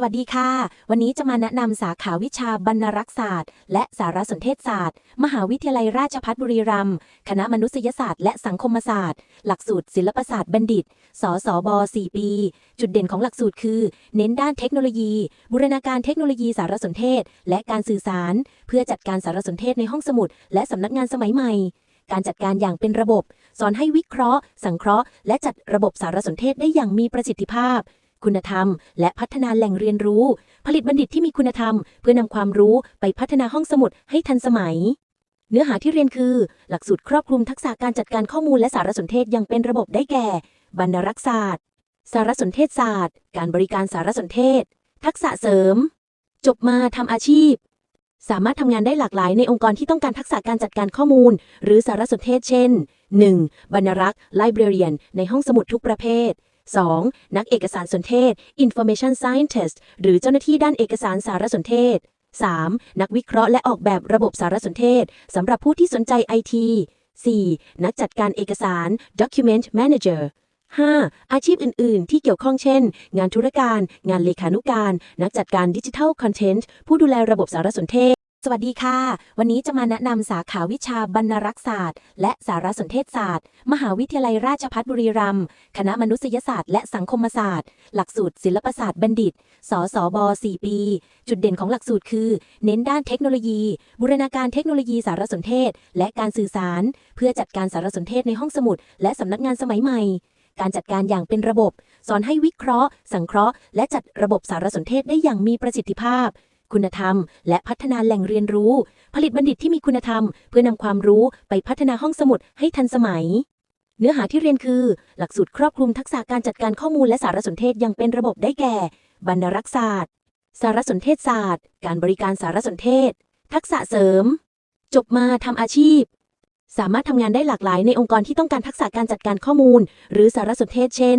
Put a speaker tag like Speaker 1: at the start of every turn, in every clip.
Speaker 1: สวัสดีค่ะ วันนี้จะมาแนะนำสาขาวิชาบรรณรักษศาสตร์ และสารสนเทศศาสตร์ มหาวิทยาลัยราชภัฏบุรีรัมย์คณะมนุษยศาสตร์และสังคมศาสตร์ หลักสูตรศิลปศาสตร์บัณฑิต สสบ 4 ปี จุดเด่นของหลักสูตรคือ เน้นด้านเทคโนโลยี บูรณาการเทคโนโลยีสารสนเทศ และการสื่อสาร เพื่อจัดการสารสนเทศในห้องสมุด และสำนักงานสมัยใหม่การจัดการอย่างเป็นระบบ สอนให้วิเคราะห์ สังเคราะห์ และจัดระบบสารสนเทศได้อย่างมีประสิทธิภาพ คุณธรรม และพัฒนาแหล่งเรียนรู้ ผลิตบัณฑิตที่มีคุณธรรม เพื่อนำความรู้ไปพัฒนาห้องสมุดให้ทันสมัย เนื้อหาที่เรียนคือ หลักสูตรครอบคลุมทักษะการจัดการข้อมูลและสารสนเทศอย่างเป็นระบบได้แก่ บรรณารักษศาสตร์ สารสนเทศศาสตร์ การบริการสารสนเทศ ทักษะเสริม จบมาทำอาชีพสามารถทำงานได้หลากหลายในองค์กรที่ต้องการทักษะการจัดการข้อมูล หรือสารสนเทศเช่น 1. บรรณารักษ์ librarian ในห้องสมุดทุกประเภท 2. นักเอกสารสนเทศ information scientist หรือเจ้าหน้าที่ด้านเอกสารสารสนเทศ 3. นักวิเคราะห์และออกแบบระบบสารสนเทศสำหรับผู้ที่สนใจไอที 4. นักจัดการเอกสาร document manager 5. อาชีพอื่น ๆ ที่เกี่ยวข้องเช่น งานธุรการ งานเลขานุการ นักจัดการดิจิทัลคอนเทนต์ ผู้ดูแลระบบสารสนเทศ สวัสดีค่ะ วันนี้จะมาแนะนำสาขาวิชาบรรณรักษศาสตร์ และสารสนเทศศาสตร์ มหาวิทยาลัยราชภัฏบุรีรัมย์คณะมนุษยศาสตร์และสังคมศาสตร์ หลักสูตรศิลปศาสตร์บัณฑิต สสบ 4 ปี จุดเด่นของหลักสูตรคือ เน้นด้านเทคโนโลยี บูรณาการเทคโนโลยีสารสนเทศ และการสื่อสาร เพื่อจัดการสารสนเทศในห้องสมุด และสำนักงานสมัยใหม่การจัดการอย่างเป็นระบบ สอนให้วิเคราะห์ สังเคราะห์ และจัดระบบสารสนเทศได้อย่างมีประสิทธิภาพ คุณธรรม และพัฒนาแหล่งเรียนรู้ ผลิตบัณฑิตที่มีคุณธรรม เพื่อนำความรู้ไปพัฒนาห้องสมุดให้ทันสมัย เนื้อหาที่เรียนคือ หลักสูตรครอบคลุมทักษะการจัดการข้อมูลและสารสนเทศอย่างเป็นระบบได้แก่ บรรณารักษศาสตร์ สารสนเทศศาสตร์ การบริการสารสนเทศ ทักษะเสริม จบมาทำอาชีพ สามารถทำงานได้หลากหลายในองค์กรที่ต้องการทักษะการจัดการข้อมูล หรือสารสนเทศเช่น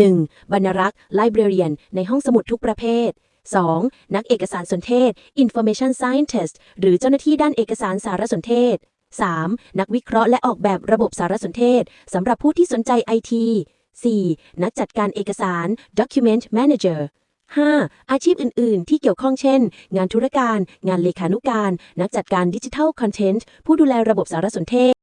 Speaker 1: 1. บรรณารักษ์ librarian ในห้องสมุดทุกประเภท 2. นักเอกสารสนเทศ information scientist หรือเจ้าหน้าที่ด้านเอกสารสารสนเทศ 3. นักวิเคราะห์และออกแบบระบบสารสนเทศสำหรับผู้ที่สนใจไอที 4. นักจัดการเอกสาร document manager 5. อาชีพอื่น ๆ ที่เกี่ยวข้องเช่น งานธุรการ งานเลขานุการ นักจัดการดิจิทัลคอนเทนต์ ผู้ดูแลระบบสารสนเทศ